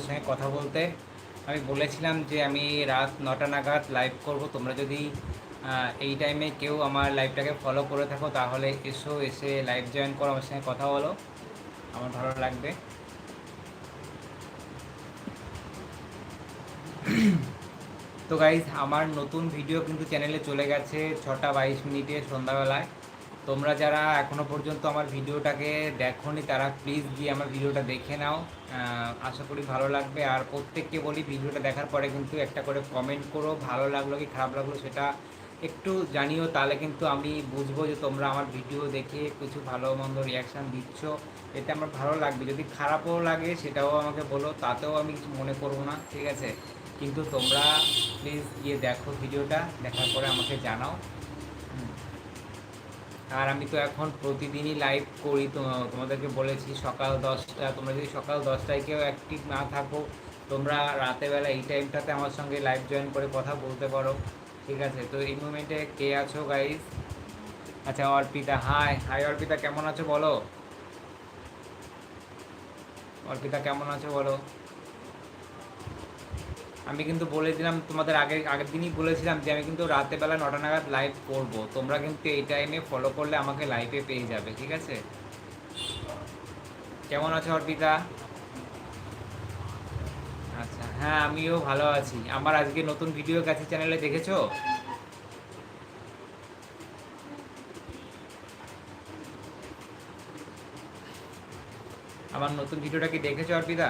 তোমাদের সঙ্গে কথা বলতে। আমি বলেছিলাম যে আমি রাত নটা নাগাদ লাইভ করব। তোমরা যদি এই টাইমে কেউ আমার লাইভটাকে ফলো করে থাকো, তাহলে এসো, এসে লাইভ জয়েন করো, আমার সঙ্গে কথা বলো। আমার ভালো লাগবে। তো গাইজ আমার নতুন ভিডিও কিন্তু চ্যানেলে চলে গেছে ছটা বাইশ মিনিটে সন্ধ্যাবেলায়। তোমরা যারা এখনও পর্যন্ত আমার ভিডিওটাকে দেখোনি, তারা প্লিজ গিয়ে আমার ভিডিওটা দেখে নাও। আশা করি ভালো লাগবে। আর প্রত্যেককে বলি, ভিডিওটা দেখার পরে কিন্তু একটা করে কমেন্ট করো, ভালো লাগল কি খারাপ লাগল সেটা একটু জানিও, তাহলে কিন্তু আমি বুঝব যে তোমরা আমার ভিডিও দেখে কিছু ভালো মন্দ রিয়াকশান দিচ্ছ। এতে আমার ভালো লাগবে। যদি খারাপও লাগে সেটাও আমাকে বলো, তাতেও আমি কিছু মনে করব না, ঠিক আছে? কিন্তু তোমরা প্লিজ গিয়ে দেখো ভিডিওটা, দেখার পরে আমাকে জানাও। আর আমি তো এখন প্রতিদিনই লাইভ করি তোমাদেরকে বলেছি সকাল দশটা, তোমরা যদি সকাল দশটায় কেউ অ্যাক্টিভ না থাকো, তোমরা রাতেবেলা এই টাইমটাতে আমার সঙ্গে লাইভ জয়েন করে কথা বলতে পারো, ঠিক আছে? তো এই মুমেন্টে কে আছো গাইজ আচ্ছা অর্পিতা হাই হাই অর্পিতা, কেমন আছো বলো? অর্পিতা, কেমন আছো বলো? আমি কিন্তু বলেছিলাম তোমাদের আগে, আগের দিনই বলেছিলাম যে আমি কিন্তু রাতে বেলা নটা নাগাদ লাইভ করব। তোমরা কিন্তু এই টাইমে ফলো করলে আমাকে লাইভে পেয়ে যাবে, ঠিক আছে? কেমন আছো অর্পিতা? আচ্ছা হ্যাঁ আমিও ভালো আছি। আমার আজকে নতুন ভিডিও গেছে চ্যানেলে দেখেছ? আমার নতুন ভিডিওটা কি দেখেছ অর্পিতা?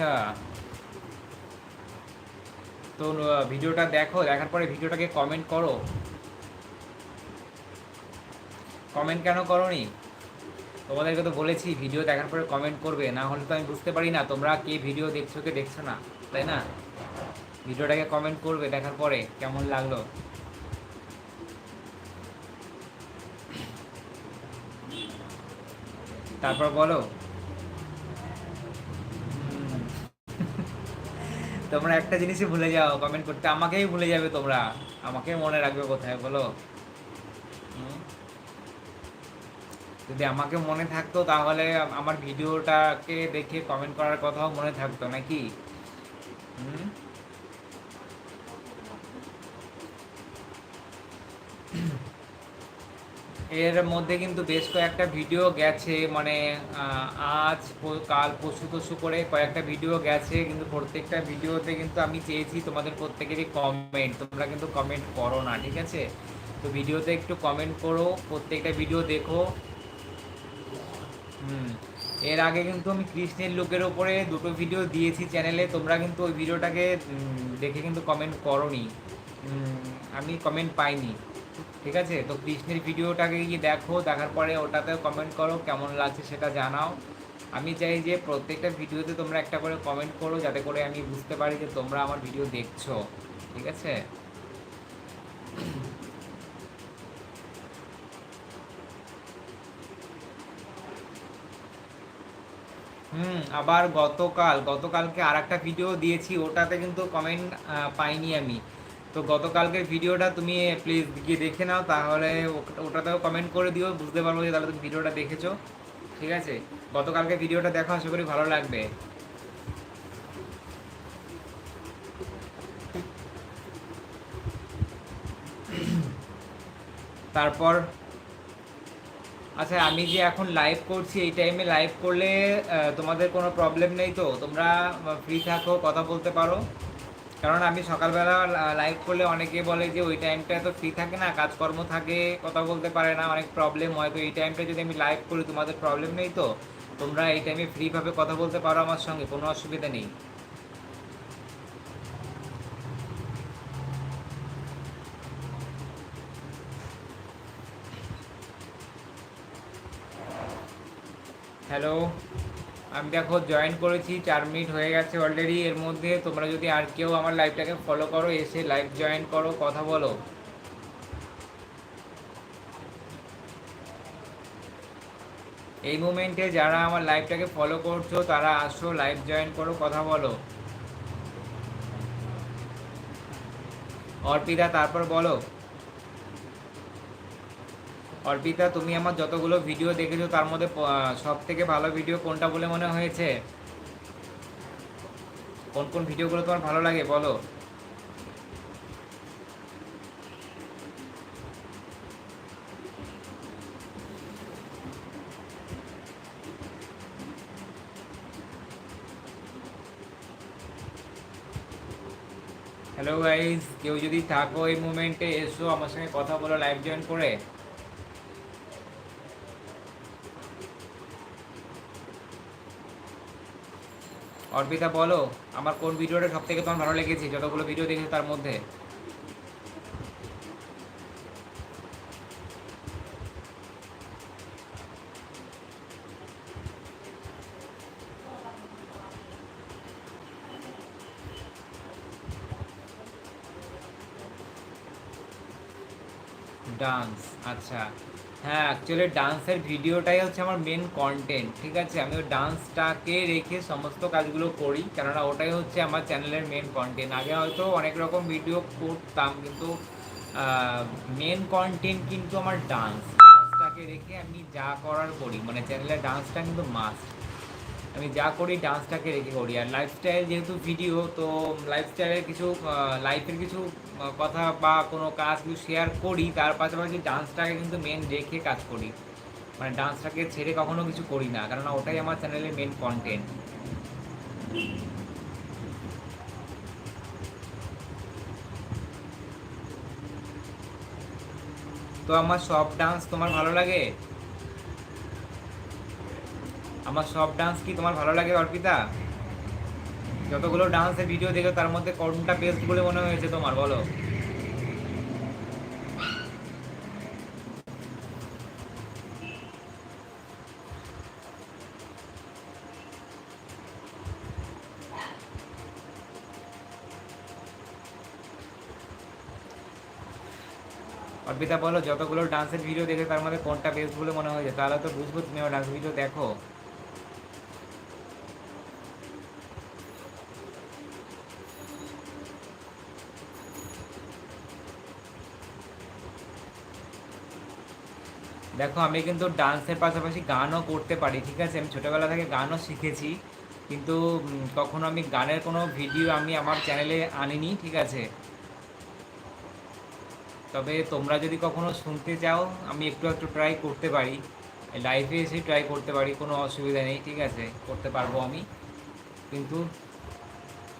আচ্ছা। তো ভিডিওটা দেখো, দেখার পরে ভিডিওটাকে কমেন্ট করো। কমেন্ট কেন করনি? তোমাদেরকে তো বলেছি, ভিডিও দেখার পরে কমেন্ট করবে, না হলে তো আমি বুঝতে পারি না, তোমরা কে ভিডিও দেখছ, কে দেখছ না, তাই না? ভিডিওটাকে কমেন্ট করবে, দেখার পরে, কেমন লাগল? তারপর বলো। তোমরা একটা জিনিসই ভুলে যাও কমেন্ট করতে। আমাকেই ভুলে যাবে তোমরা। আমাকে মনে রাখবে কোথায়, বলো? যদি আমাকে মনে থাকতো, তাহলে আমার ভিডিওটাকে দেখে কমেন্ট করার কথাও মনে থাকতো, নাকি? হুম? এর মধ্যে কিন্তু বেশ কয়েকটা ভিডিও গেছে মানে আজ কাল পশু টসু করে কয়েকটা ভিডিও গেছে কিন্তু প্রত্যেকটা ভিডিওতে কিন্তু আমি চেয়েছি তোমাদের প্রত্যেকেরই কমেন্ট তোমরা কিন্তু কমেন্ট করো না ঠিক আছে? তো ভিডিওতে একটু কমেন্ট করো প্রত্যেকটা ভিডিও দেখো। হুম এর আগে কিন্তু আমি কৃষ্ণের লোকের ওপরে দুটো ভিডিও দিয়েছি চ্যানেলে তোমরা কিন্তু ওই ভিডিওটাকে দেখে কিন্তু কমেন্ট উম, আমি কমেন্ট পাইনি। ঠিক আছে? তো কৃষ্ণের ভিডিওটাকে গিয়ে দেখো, দেখার পরে ওটাতেও কমেন্ট করো, কেমন লাগছে সেটা জানাও। আমি চাই যে প্রত্যেকটা ভিডিওতে তোমরা একটা করে কমেন্ট করো, যাতে করে আমি বুঝতে পারি যে তোমরা আমার ভিডিও দেখছ। ঠিক আছে? হুম, আবার গতকাল, গতকালকে আর একটা ভিডিও দিয়েছি, ওটাতে কিন্তু কমেন্ট পাইনি আমি। তো গতকালকের ভিডিওটা তুমি প্লিজ গিয়ে দেখে নাও, তাহলে ওটাতেও কমেন্ট করে দিও, বুঝতে পারব যে তাহলে তুমি ভিডিওটা দেখেছ। ঠিক আছে? গতকালকে ভিডিওটা দেখো, আশা করি ভালো লাগবে। তারপর আচ্ছা আমি যে এখন লাইভ করছি, এই টাইমে লাইভ করলে তোমাদের কোনো প্রবলেম নেই তো? তোমরা ফ্রি থাকো, কথা বলতে পারো। কারণ আমি সকালবেলা লাইভ করলে অনেকে বলে যে ওই টাইমটা তো ফ্রি থাকে না, কাজকর্ম থাকে, কথা বলতে পারে না, অনেক প্রবলেম হয়। তো এই টাইমটা যদি আমি লাইভ করি, তোমাদের প্রবলেম নেই তো? তোমরা এই টাইমে ফ্রিভাবে কথা বলতে পারো আমার সঙ্গে, কোনো অসুবিধা নেই। হ্যালো আমি দেখো জয়েন করেছি, চার মিনিট হয়ে গেছে অলরেডি এর মধ্যে তোমরা যদি আর কেউ আমার লাইভটাকে ফলো করো, এসে লাইভ জয়েন করো, কথা বলো। এই মুমেন্টে যারা আমার লাইভটাকে ফলো করছ, তারা আসো লাইভ জয়েন করো, কথা বলো। অর্পিতা, তারপর বলো। অর্পিতা, তুমি আমার যতগুলো ভিডিও দেখেছ, তার মধ্যে সব থেকে ভালো ভিডিও কোনটা বলে মনে হয়েছে? কোন কোন ভিডিওগুলো তোমার ভালো লাগে, বলো। হ্যালো গাইজ কেউ যদি থাকো এই মুমেন্টে এসো, আমার সঙ্গে কথা বলো লাইভ জয়েন করে। অর্পিতা, বলো, আমার কোন ভিডিওটা সব থেকে তোমার ভালো লেগেছে? যতগুলো ভিডিও দেখেছ তার মধ্যে। ডান্স আচ্ছা। হ্যাঁ অ্যাকচুয়ালি ডান্সের ভিডিওটাই হচ্ছে আমার মেন কন্টেন্ট ঠিক আছে? আমি ওই ডান্সটাকে রেখে সমস্ত কাজগুলো করি, কেননা ওটাই হচ্ছে আমার চ্যানেলের মেন কন্টেন্ট আগে হয়তো অনেক রকম ভিডিও করতাম, কিন্তু মেন কন্টেন্ট কিন্তু আমার ডান্স ডান্সটাকে রেখে আমি যা করার করি। মানে চ্যানেলের ডান্সটা কিন্তু মাস্ট আমি যা করি ডান্সটাকে রেখে করি। আর লাইফস্টাইল যেহেতু ভিডিও তো লাইফস্টাইলের কিছু লাইফের কিছু কথা বা কোনো কাজ কিছু শেয়ার করি, তার পাশাপাশি ডান্সটাকে কিন্তু মেন রেখে কাজ করি। মানে ডান্সটাকে ছেড়ে কখনো কিছু করি না, কেননা ওটাই আমার চ্যানেলের মেন কন্টেন্ট তো আমার সব ডান্স তোমার ভালো লাগে? আমার সব ডান্স কি তোমার ভালো লাগে অর্পিতা? যতগুলো ডান্সের ভিডিও দেখো তার মধ্যে কোনটা বেস্ট বলে মনে হয়েছে তোমার, বলো? অর্পিতা, বলো, যতগুলো ডান্সের ভিডিও দেখে তার মধ্যে কোনটা বেস্ট বলে মনে হয়েছে? তাহলে তো বুঝব তুমি আমার ডান্স ভিডিও দেখো। দেখো, আমি কিন্তু ডান্সের পাশাপাশি গানও করতে পারি, ঠিক আছে? আমি ছোটোবেলা থেকে গানও শিখেছি, কিন্তু কখনো আমি গানের কোনো ভিডিও আমি আমার চ্যানেলে আনিনি, ঠিক আছে? তবে তোমরা যদি কখনো শুনতে চাও, আমি একটু একটু ট্রাই করতে পারি। লাইভে এসে ট্রাই করতে পারি, কোনো অসুবিধা নেই, ঠিক আছে? করতে পারব আমি। কিন্তু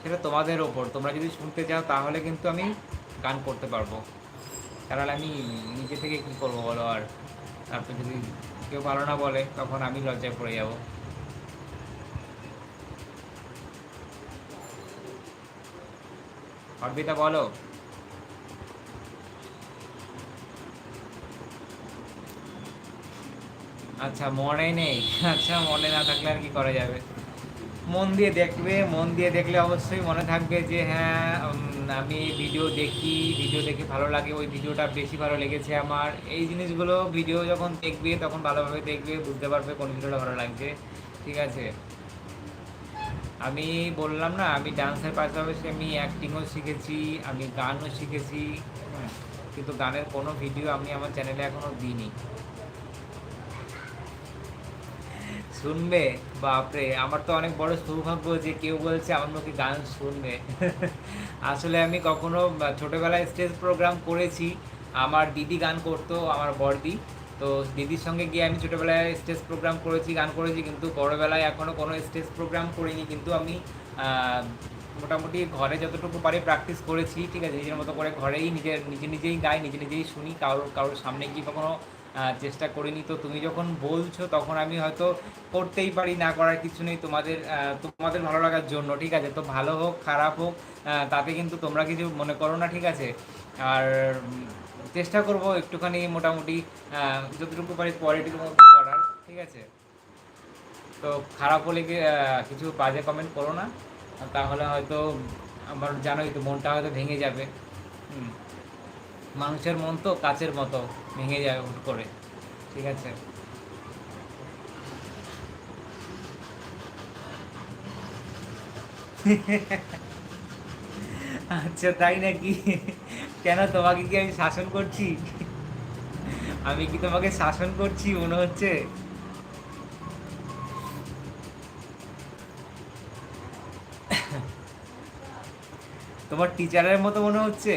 সেটা তোমাদের ওপর। তোমরা যদি শুনতে চাও, তাহলে কিন্তু আমি গান করতে পারব। তাহলে আমি নিজে থেকে কী করব বলো আর? তারপর যদি কেউ ভালো না বলে, তখন আমি লজ্জায় পড়ে যাব। অর্পিতা, বলো। আচ্ছা মনে নেই। আচ্ছা মনে না থাকলে আর কি করা যাবে? মন দিয়ে দেখবে মন দিয়ে দেখলে অবশ্যই মনে থাকবে যে হ্যাঁ আমি ভিডিও দেখি ভিডিও দেখে ভালো লাগে ওই ভিডিওটা বেশি ভালো লেগেছে আমার। এই জিনিসগুলো ভিডিও যখন দেখবে তখন ভালোভাবে দেখবে বুঝতে পারবে কোন ভিডিওটা ভালো লাগছে ঠিক আছে? আমি বললাম না আমি ডান্সের পাশাপাশি আমি অ্যাক্টিংও শিখেছি আমি গানও শিখেছি হুম, কিন্তু গানের কোনো ভিডিও আমি আমার চ্যানেলে এখনও দিইনি। শুনবে? বাপরে, আমার তো অনেক বড় সৌভাগ্য যে কেউ বলছে আমার মুখে গান শুনবে। আসলে আমি কখনো ছোটবেলায় স্টেজ প্রোগ্রাম করেছি, আমার দিদি গান করতো, আমার বড়দি। তো দিদির সঙ্গে গিয়ে আমি ছোটবেলায় স্টেজ প্রোগ্রাম করেছি, গান করেছি, কিন্তু বড়বেলায় এখনও কোনো স্টেজ প্রোগ্রাম করিনি। কিন্তু আমি মোটামুটি ঘরে যতটুকু পারি প্র্যাকটিস করেছি, ঠিক আছে? নিজের মতো করে ঘরেই নিজের, নিজে নিজেই গাই, নিজে নিজেই শুনি কারোর কারোর সামনে গিয়ে কখনো চেষ্টা করিনি। তো তুমি যখন বলছো, তখন আমি হয়তো করতেই পারি, না করার কিছু নেই। তোমাদের তোমাদের ভালো লাগার জন্য, ঠিক আছে? তো ভালো হোক, খারাপ হোক তাতে কিন্তু তোমরা কিছু মনে করো না, ঠিক আছে? আর চেষ্টা করব একটুখানি মোটামুটি যতটুকু পারি কোয়ালিটির মধ্যে করার, ঠিক আছে? তো খারাপ হলে কিছু বাজে কমেন্ট করো না। তাহলে হয়তো আমার, জানোই তো, মনটা হয়তো ভেঙে যাবে। হুম। মানুষের মন তো কাচের মতো ভেঙে যায় হুট করে, ঠিক আছে? আচ্ছা তাই নাকি? কেন তোমাকে কি আমি শাসন করছি? আমি কি তোমাকে শাসন করছি, মনে হচ্ছে? তোমার টিচারের মতো মনে হচ্ছে?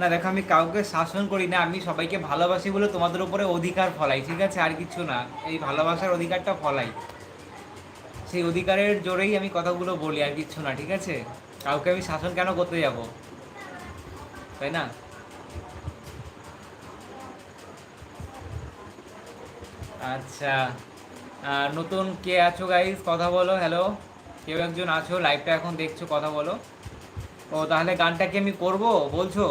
না, দেখো, আমি কাউকে শাসন করি না, আমি সবাইকে ভালোবাসি বলে তোমাদের উপরে অধিকার ফলাই, ঠিক আছে? আর কিছু না, এই ভালোবাসার অধিকারটা ফলাই। সেই অধিকারের জোরেই আমি কথাগুলো বলি, আর কিচ্ছু না, ঠিক আছে? কাউকে আমি শাসন কেন করতে যাব? তাই না? আচ্ছা নতুন কে আছো গাইস কথা বলো হ্যালো কেউ একজন আছো? লাইভটা এখন দেখছ, কথা বলো। ও, তাহলে গানটা কি আমি করব? বলছো?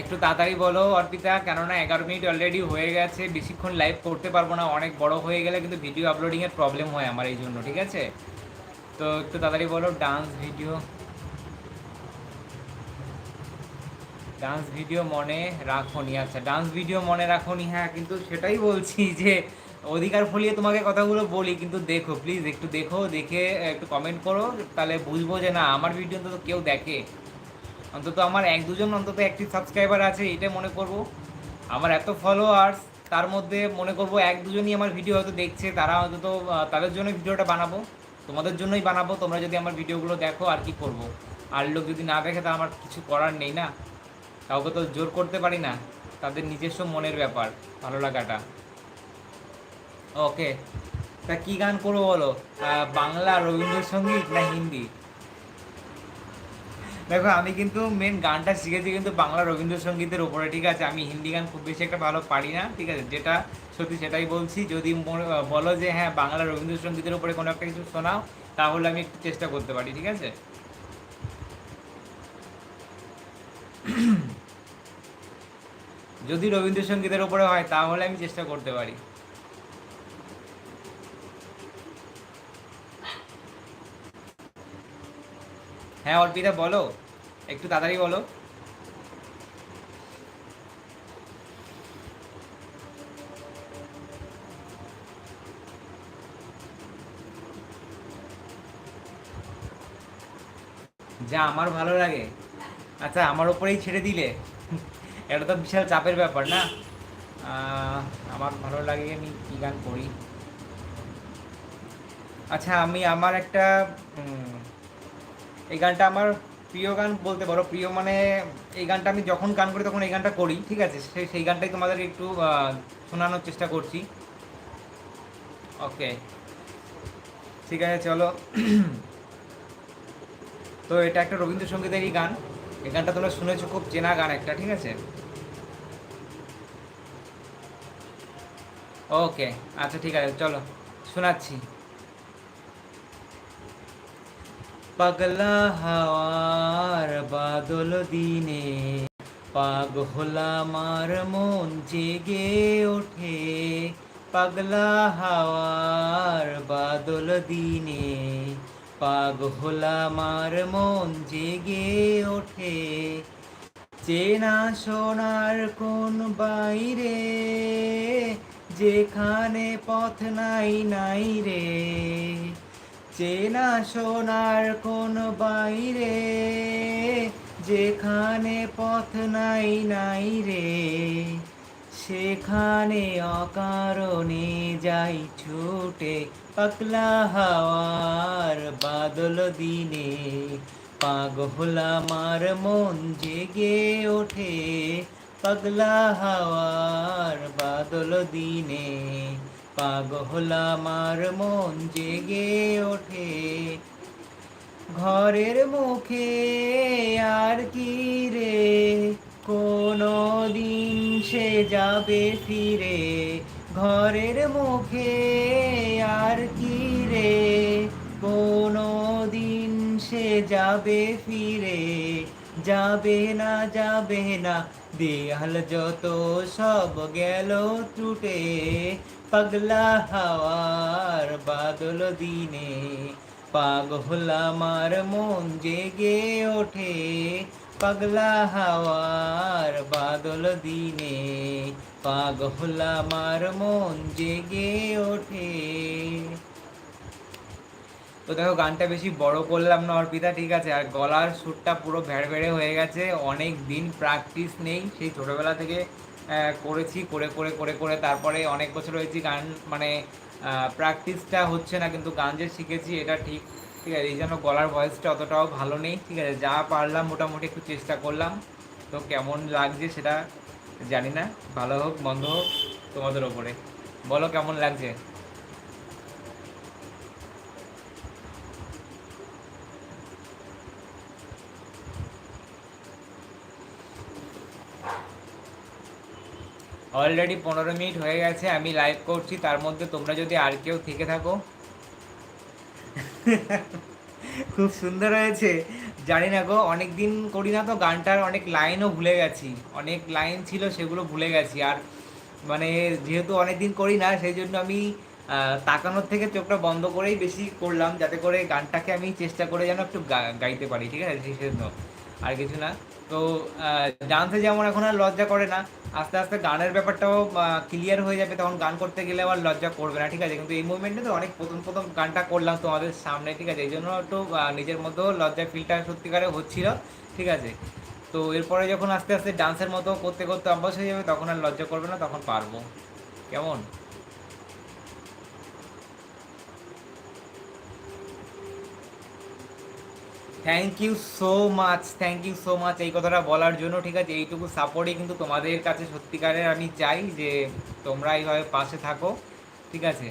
একটু তাড়াতাড়ি বলো, অর্পিতা। কেননা এগারো মিনিট অলরেডি হয়ে গেছে। বেশিক্ষণ লাইভ করতে পারব না। অনেক বড় হয়ে গেলে কিন্তু ভিডিও আপলোডিংয়ের প্রবলেম হয় আমার এই জন্য, ঠিক আছে? তো একটু তাড়াতাড়ি বলো ডান্স ভিডিও ডান্স ভিডিও মনে রাখোনি। আচ্ছা ডান্স ভিডিও মনে রাখোনি। হ্যাঁ কিন্তু সেটাই বলছি যে অধিকার ফলিয়ে তোমাকে কথাগুলো বলি, কিন্তু দেখো প্লিজ একটু দেখো, দেখে একটু কমেন্ট করো। তাহলে বুঝব যে না, আমার ভিডিও তো কেউ দেখে। অন্তত আমার এক দুজন অন্তত একটি সাবস্ক্রাইবার আছে এটা মনে করব। আমার এত ফলোয়ার্স তার মধ্যে মনে করব এক দুজনই আমার ভিডিও হয়তো দেখছে, তারা অন্তত তাদের জন্য ভিডিওটা বানাবো। তোমাদের জন্যই বানাবো, তোমরা যদি আমার ভিডিওগুলো দেখো আর কি করব। আর লোক যদি না দেখে, তা আমার কিছু করার নেই না। কাউকে তো জোর করতে পারি না, তাদের নিজস্ব মনের ব্যাপার, ভালো লাগাটা। ওকে তা কি গান করব বলো? বাংলা রবীন্দ্রসঙ্গীত না হিন্দি? দেখো, আমি কিন্তু মেন গানটা শিখেছি কিন্তু বাংলা রবীন্দ্রসঙ্গীতের উপরে, ঠিক আছে? আমি হিন্দি গান খুব বেশি একটা ভালো পারি না, ঠিক আছে? যেটা সত্যি সেটাই বলছি, যদি বলো যে হ্যাঁ বাংলা রবীন্দ্রসঙ্গীতের উপরে কোনো একটা কিছু শোনাও, তাহলে আমি একটু চেষ্টা করতে পারি, ঠিক আছে? যদি রবীন্দ্রসঙ্গীতের উপরে হয়, তাহলে আমি চেষ্টা করতে পারি। হ্যাঁ অর্পিতা, বলো। একটু তাড়াতাড়ি বলো। যা আমার ভালো লাগে। আচ্ছা আমার ওপরেই ছেড়ে দিলে। এটা তো বিশাল চাপের ব্যাপার, না? আমার ভালো লাগে, আমি কী গান করি? আচ্ছা আমি আমার একটা এই গানটা আমার প্রিয় গান বলতে পারো। প্রিয় মানে এই গানটা আমি যখন গান করি তখন এই গানটা করি, ঠিক আছে? সেই সেই গানটাই তোমাদের একটু শোনানোর চেষ্টা করছি। ওকে ঠিক আছে, চলো। তো এটা একটা রবীন্দ্রসঙ্গীতেরই গান। এই গানটা তোমরা শুনেছো, খুব চেনা গান একটা, ঠিক আছে? ওকে আচ্ছা ঠিক আছে, চলো। শোনাচ্ছি। পাগলা হাওয়ার বাদল দিনে, পাগ হলামার মন জেগে ওঠে। পাগলা হাওয়ার বাদল দিনে, পাগ হলামার মন জেগে ওঠে। চেনা সোনার কোন বাইরে, যেখানে পথ নাই নাই রে। চেনা সোনার কোন বাইরে, যেখানে পথ নাই নাই রে। সেখানে অকারণে যাই ছুটে পাকলা হাওয়ার বাদল দিনে। পাগল আমার মন জেগে ওঠে, পাগলা হাওয়ার বাদল দিনে। পাগল আমার মন জেগে ওঠে। ঘরের মুখে আর কি রে? কোনো দিন সে যাবে ফিরে। ঘরের মুখে আর কি রে? কোনো দিন সে যাবে ফিরে। যাবে না যাবে না দেয়াল যত সব গেল টুটে। পাগলা হাওয়ার বাদল দিনে পাগল আমার মন জেগে ওঠে। পাগলা হাওয়ার বাদল দিনে পাগল আমার মন জেগে ওঠে। তো দেখো, গানটা বেশি বড় করলাম না, অর্পিতা, ঠিক আছে? আর গলার সুরটা পুরো ভেড় ভেড়ে হয়ে গেছে। অনেক দিন প্র্যাকটিস নেই, সেই ছোটোবেলা থেকে করেছি, করে করে করে করে তারপরে অনেক বছর হয়েছি গান মানে প্র্যাকটিসটা হচ্ছে না, কিন্তু গান যে শিখেছি এটা ঠিক ঠিক আছে, এই জন্য গলার ভয়েসটা অতটাও ভালো নেই, ঠিক আছে, যা পারলাম মোটামুটি একটু চেষ্টা করলাম, তো কেমন লাগছে সেটা জানি না, ভালো হোক, মন্দ হোক, তোমাদের ওপরে, বলো কেমন লাগছে? অলরেডি পনেরো মিনিট হয়ে গেছে, আমি লাইভ করছি, তার মধ্যে তোমরা যদি আর কেউ থেকে থাকো। খুব সুন্দর হয়েছে। জানি না গো অনেক দিন করি না তো, গানটার অনেক লাইনও ভুলে গেছি। অনেক লাইন ছিল, সেগুলো ভুলে গেছি। আর মানে যেহেতু অনেক দিন করি না, সেই জন্য আমি তাকানোর থেকে চোখটা বন্ধ করেই বেশি করলাম, যাতে করে গানটাকে আমি চেষ্টা করে যেন একটু গাইতে পারি, ঠিক আছে? সেই জন্য। আর কিছু না। তো ডান্সে যেমন এখন আর লজ্জা করে না, আস্তে আস্তে গানের ব্যাপারটাও ক্লিয়ার হয়ে যাবে, তখন গান করতে গেলে আবার লজ্জা করবে না, ঠিক আছে? কিন্তু এই মুভমেন্টে তো অনেক প্রথম প্রথম গানটা করলাম তোমাদের সামনে, ঠিক আছে? এই জন্য একটু নিজের মধ্যেও লজ্জা ফিলটা সত্যিকারে হচ্ছিল, ঠিক আছে? তো এরপরে যখন আস্তে আস্তে ডান্সের মতো করতে করতে অভ্যাস হয়ে যাবে, তখন আর লজ্জা করবে না, তখন পারব। কেমন? Thank you so much thank you so much এই কথাটা বলার জন্য, ঠিক আছে? এইটুকু সাপোর্টই কিন্তু তোমাদের কাছে সত্যিকারের আমি চাই যে তোমরা এইভাবে পাশে থাকো, ঠিক আছে?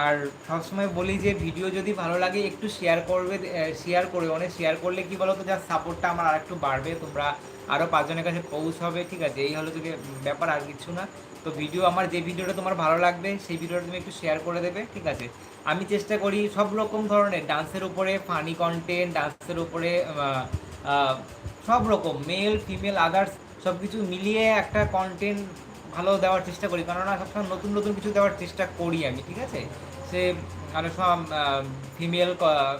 আর সবসময় বলি যে ভিডিও যদি ভালো লাগে, একটু শেয়ার করবে শেয়ার করে, অনেক শেয়ার করলে কি বলো তো যার সাপোর্টটা আমার আর একটু বাড়বে, তোমরা আরও পাঁচজনের কাছে পৌঁছ হবে ঠিক আছে? এই হলো যদি ব্যাপার, আর কিছু না। তো ভিডিও আমার যে ভিডিওটা তোমার ভালো লাগবে, সেই ভিডিওটা তুমি একটু শেয়ার করে দেবে, ঠিক আছে? আমি চেষ্টা করি সব রকম ধরনের ডান্সের উপরে ফানি কন্টেন্ট ডান্সের উপরে সব রকম মেল ফিমেল আদার্স সব কিছু মিলিয়ে একটা কন্টেন্ট ভালো দেওয়ার চেষ্টা করি। কেননা সবসময় নতুন নতুন কিছু দেওয়ার চেষ্টা করি আমি, ঠিক আছে? সে অনেক সময় ফিমেল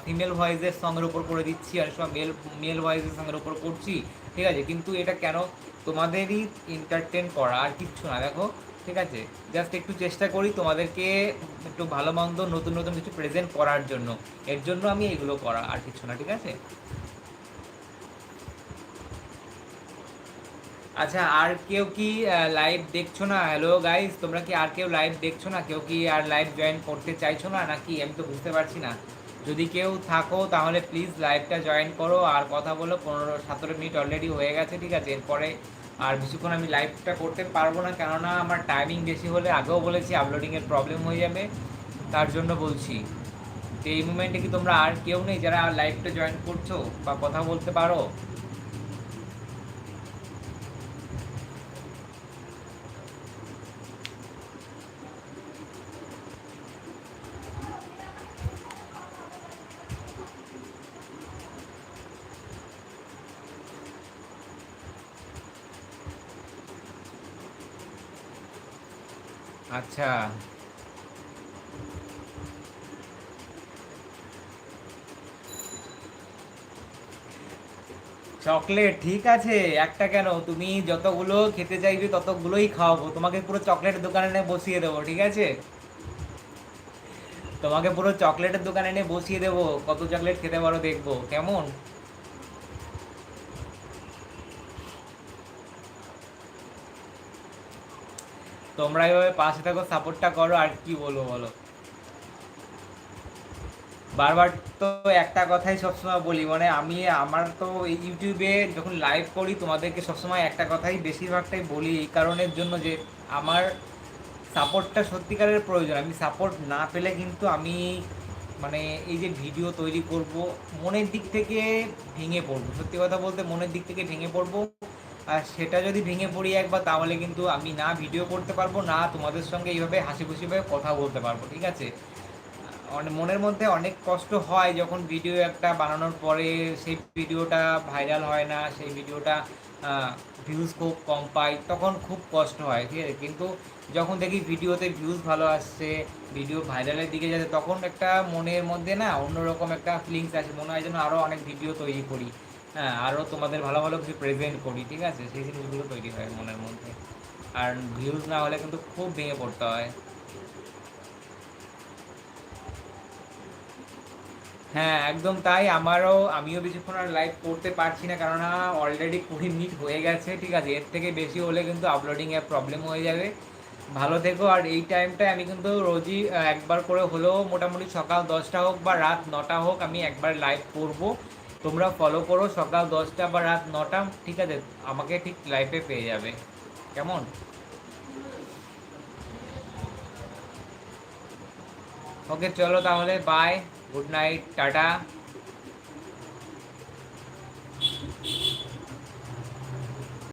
ফিমেল ভয়েসের সঙ্গের উপর করে দিচ্ছি, অনেক সময় মেল মেল ভয়েসের সঙ্গের উপর করছি, ঠিক আছে? কিন্তু এটা কেন তোমাদেরই এন্টারটেন করা আর কিচ্ছু না, দেখো, ঠিক আছে? জাস্ট একটু চেষ্টা করি তোমাদেরকে একটু ভালো মন্দ নতুন নতুন কিছু প্রেজেন্ট করার জন্য। এর জন্য আমি এগুলো করা আর কিছু না, ঠিক আছে? আচ্ছা আর কেউ কি লাইভ দেখছ না? হ্যালো গাইস তোমরা কি আর কেউ লাইভ দেখছ না? কেউ কি আর লাইভ জয়েন করতে চাইছো না? নাকি? আমি তো বুঝতে পারছি না। যদি কেউ থাকো, তাহলে প্লিজ লাইভটা জয়েন করো। আর কথা বলো, পনেরো, সতেরো মিনিট অলরেডি হয়ে গেছে, ঠিক আছে? এরপরে আর বেশিক্ষণ আমি লাইভটা করতে পারব না, কেননা আমার টাইমিং বেশি হলে আগেও বলেছি আপলোডিংয়ের প্রবলেম হয়ে যাবে। তার জন্য বলছি, তো এই মুমেন্টে কি তোমরা আর কেউ নেই যারা লাইভটা জয়েন করছ বা কথা বলতে পারো? আচ্ছা। চকলেট, ঠিক আছে। একটা কেন? তুমি যতগুলো খেতে চাইবে ততগুলোই খাওয়াবো তোমাকে পুরো চকলেটের দোকানে নিয়ে বসিয়ে দেবো, ঠিক আছে? তোমাকে পুরো চকলেটের দোকানে নিয়ে বসিয়ে দেবো। কত চকলেট খেতে পারো দেখব। কেমন? তোমরা এভাবে পাশে থাকো, সাপোর্টটা করো, আর কি বলব বলো? বারবার তো একটা কথাই সবসময় বলি মানে আমি, আমার তো ইউটিউবে যখন লাইভ করি, তোমাদেরকে সবসময় একটা কথাই বেশিরভাগটাই বলি, এই কারণের জন্য যে আমার সাপোর্টটা সত্যিকারের প্রয়োজন। আমি সাপোর্ট না পেলে কিন্তু আমি মানে এই যে ভিডিও তৈরি করব, মনের দিক থেকে ভেঙে পড়ব। সত্যি কথা বলতে মনের দিক থেকে ভেঙে পড়ব। আর সেটা যদি ভেঙে পড়ি একবার, তাহলে কিন্তু আমি না ভিডিও করতে পারব, না তোমাদের সঙ্গে এইভাবে হাসি খুশিভাবে কথা বলতে পারব, ঠিক আছে? মনের মধ্যে অনেক কষ্ট হয় যখন ভিডিও একটা বানানোর পরে সেই ভিডিওটা ভাইরাল হয় না, সেই ভিডিওটা ভিউজ খুব কম পায় তখন খুব কষ্ট হয়, ঠিক আছে? কিন্তু যখন দেখি ভিডিওতে ভিউজ ভালো আসছে ভিডিও ভাইরালের দিকে যাচ্ছে, তখন একটা মনের মধ্যে না অন্যরকম একটা ফিলিংস আসে, মনে হয় যেন আরও অনেক ভিডিও তৈরি করি। হ্যাঁ আরও তোমাদের ভালো ভালো কিছু প্রেজেন্ট করি, ঠিক আছে? সেই জিনিসগুলো তৈরি হয় মনের মধ্যে। আর ভিউজ না হলে কিন্তু খুব ভেঙে পড়তে হয়। হ্যাঁ একদম তাই। আমারও, আমিও বেশিক্ষণ আর লাইভ করতে পারছি না কেননা অলরেডি কুড়ি মিনিট হয়ে গেছে, ঠিক আছে? এর থেকে বেশি হলে কিন্তু আপলোডিংয়ে প্রবলেম হয়ে যাবে। ভালো থেকো। আর এই টাইমটায় আমি কিন্তু রোজই একবার করে হলেও মোটামুটি সকাল দশটা হোক বা রাত নটা হোক আমি একবার লাইভ করব। তোমরা ফলো করো, সকাল দশটা বা রাত নটা, ঠিক আছে? আমাকে ঠিক লাইফে পেয়ে যাবে। কেমন? ওকে চলো তাহলে বাই গুড নাইট টাটা।